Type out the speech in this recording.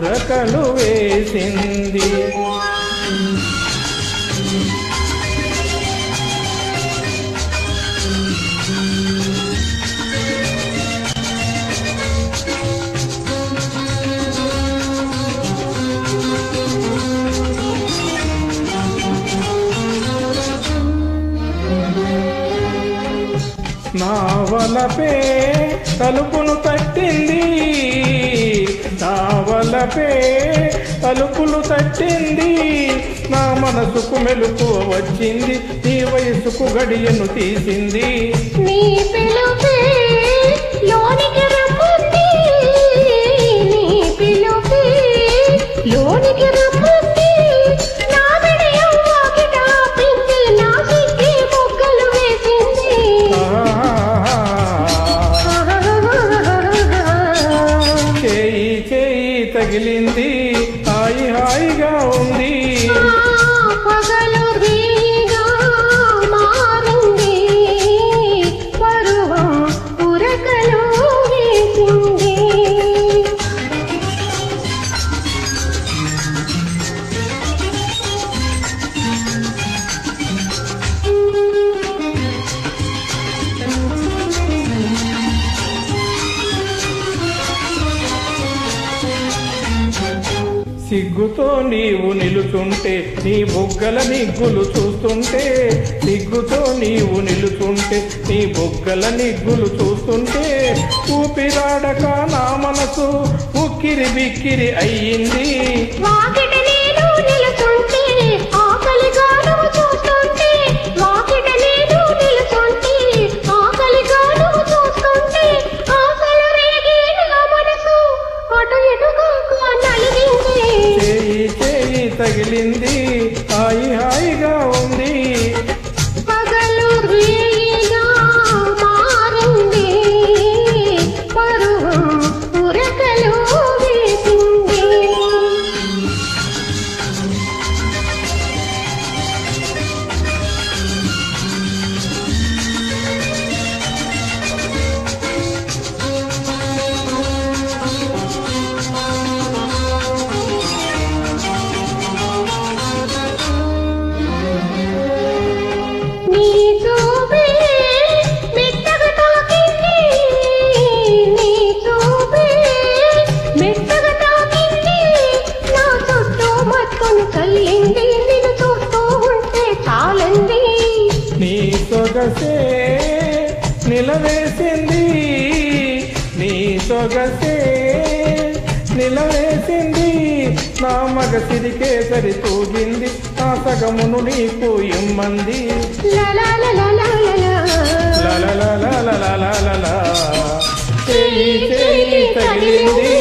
ఉరకలు వేసింది. నా వలపే తలుపును తట్టింది. నా వలపే తలుపులు తట్టింది. నా మనసుకు మెలుపు వచ్చింది. నీ వయసుకు గడియను తీసింది. నీ పిలుపే விழிந்தீ సిగ్గుతో నీవు నిలుచుంటే నీ బొగ్గల నిగ్గులు చూస్తుంటే సిగ్గుతో నీవు నిలుచుంటే నీ బొగ్గల నిగ్గులు చూస్తుంటే ఊపిరాడక నా మనసు ఉక్కిరి బిక్కిరి అయ్యింది. తగిలింది. హాయి సొగసే నిలవేసింది నీ సొగసే నిలవేసింది నా మగ సిరికే సరి తూగింది నా సగమును నీకు ఇమ్మంది చెయ్యి చెయ్యి తగిలింది